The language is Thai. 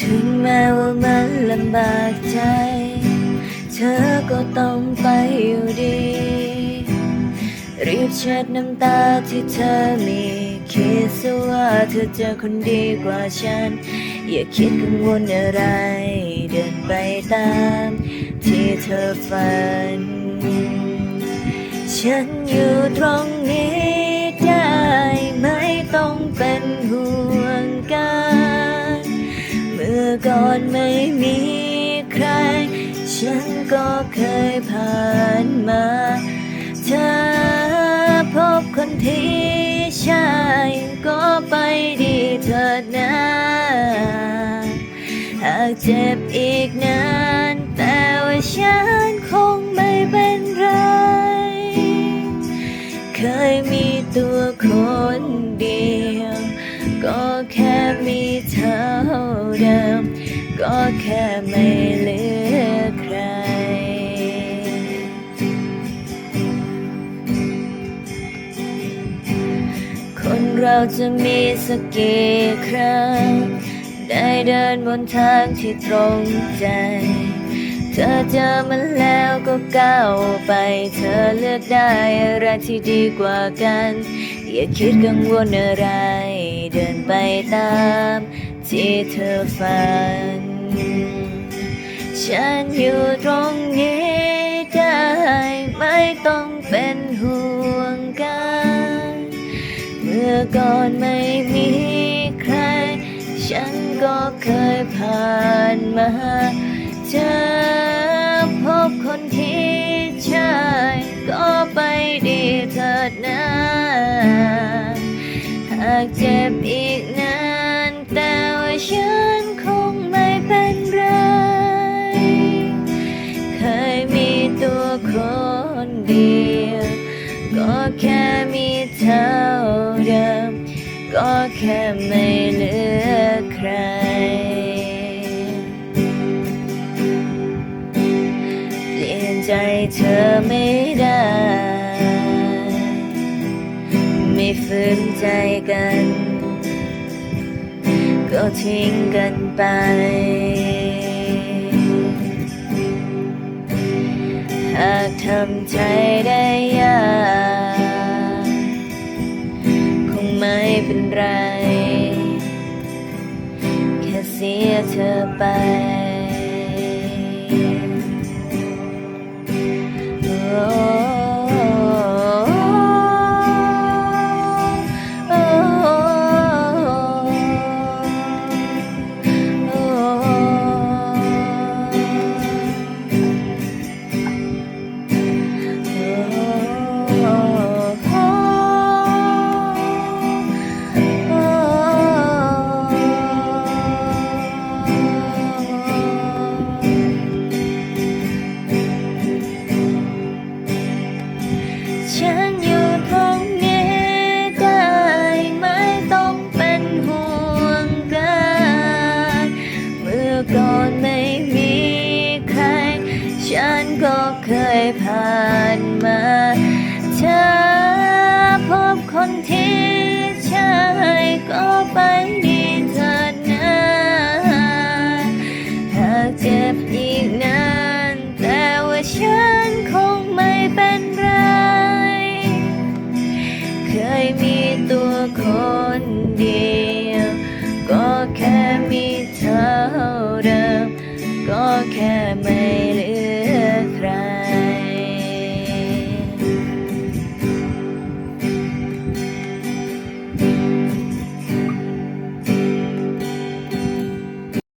ถึงแม้ว่ามันลำบากใจ เธอก็ต้องไปอยู่ดี รีบเช็ดน้ำตาที่เธอมี คิดซะว่าเธอเจอคนดีกว่าฉัน อย่าคิดกังวลอะไร เดินไปตามที่เธอฝัน ฉันอยู่ตรงนี้ ก่อนไม่มีใคร ฉันก็เคยผ่านมา เธอพบคนที่ใช่ก็ไปดีเถิดนะหากเจ็บอีกนาน แต่ว่าฉันคงไม่เป็นไร เคยมีตัวคน เหลือใคร คนเราจะมีสักกี่ครั้ง ได้เดินบนทางที่ตรงใจ เธอเจอมันแล้วก็ก้าวไป เธอเลือกได้อะไรที่ดีกว่ากัน อย่าคิดกังวลอะไร เดินไปตามที่เธอฝัน ฉันอยู่ตรงนี้ได้ไม่ต้องเป็นห่วงกัน เมื่อก่อนไม่มีใคร ฉันก็เคยผ่านมาเจอพบคนที่ใช่ก็ไปดีเถิดนะหากเจ็บอีก แค่ไม่เหลือใคร เปลี่ยนใจเธอไม่ได้ ไม่ฝืนใจกัน ก็ทิ้งกันไป หากทำใจได้ ไม่เป็นไร แค่เสียเธอไปานมา เธอพบคนที่ใช่ก็ไปดีเถิดนะหากเจ็บอีกนานแต่ว่าฉันคงไม่เป็นไร เคยมีตัวคนเดียว ก็แค่มีเท่าเดิมก็แค่ไม่